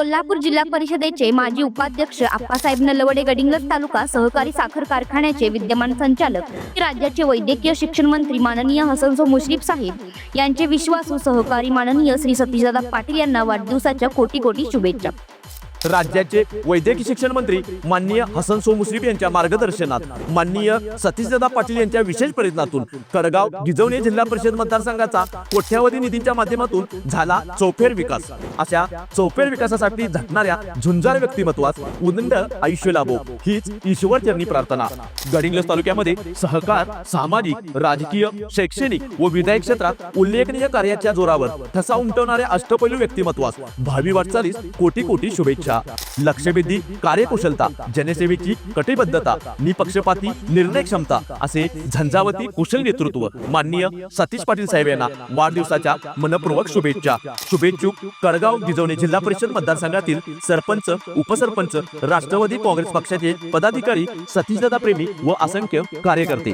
कोल्हापूर जिल्हा परिषदेचे माजी उपाध्यक्ष आप्पासाहेब नलवडे गडिंग्लज तालुका सहकारी साखर कारखान्याचे विद्यमान संचालक राज्याचे वैद्यकीय शिक्षण मंत्री माननीय हसनसो मुश्रीफ साहेब यांचे विश्वासू सहकारी माननीय श्री सतीशदादा पाटील यांना वाढदिवसाच्या कोटी कोटी शुभेच्छा. राज्याचे वैद्यकीय शिक्षण मंत्री माननीय हसन सो मुश्रीफ यांच्या मार्गदर्शनात माननीय सतीशदादा पाटील यांच्या विशेष प्रयत्नातून करगाव गिजवणे जिल्हा परिषद मतदारसंघाचा कोट्यावधी निधीच्या माध्यमातून झाला चौफेर विकास. अशा चौफेर विकासासाठी झटणाऱ्या झुंजार व्यक्तिमत्वास उदंड आयुष्य लाभो हीच ईश्वरचरणी प्रार्थना. गडिंग्लज तालुक्यामध्ये सहकार सामाजिक राजकीय शैक्षणिक व विधायक क्षेत्रात उल्लेखनीय कार्याच्या जोरावर ठसा उमटवणाऱ्या अष्टपैलू व्यक्तिमत्वास भावी वाटचालीस कोटी कोटी शुभेच्छा. लक्षवेधी कार्यकुशलता जनसेवेची कटिबद्धता निपक्षपाती निर्णय क्षमता असे झंझावती कुशल नेतृत्व माननीय सतीश पाटील साहेब यांना वाढदिवसाच्या मनपूर्वक शुभेच्छा. शुभेच्छुक कडगाव गिजवणे जिल्हा परिषद मतदारसंघातील सरपंच उपसरपंच राष्ट्रवादी काँग्रेस पक्षाचे पदाधिकारी सतीशदादा प्रेमी व असंख्य कार्यकर्ते.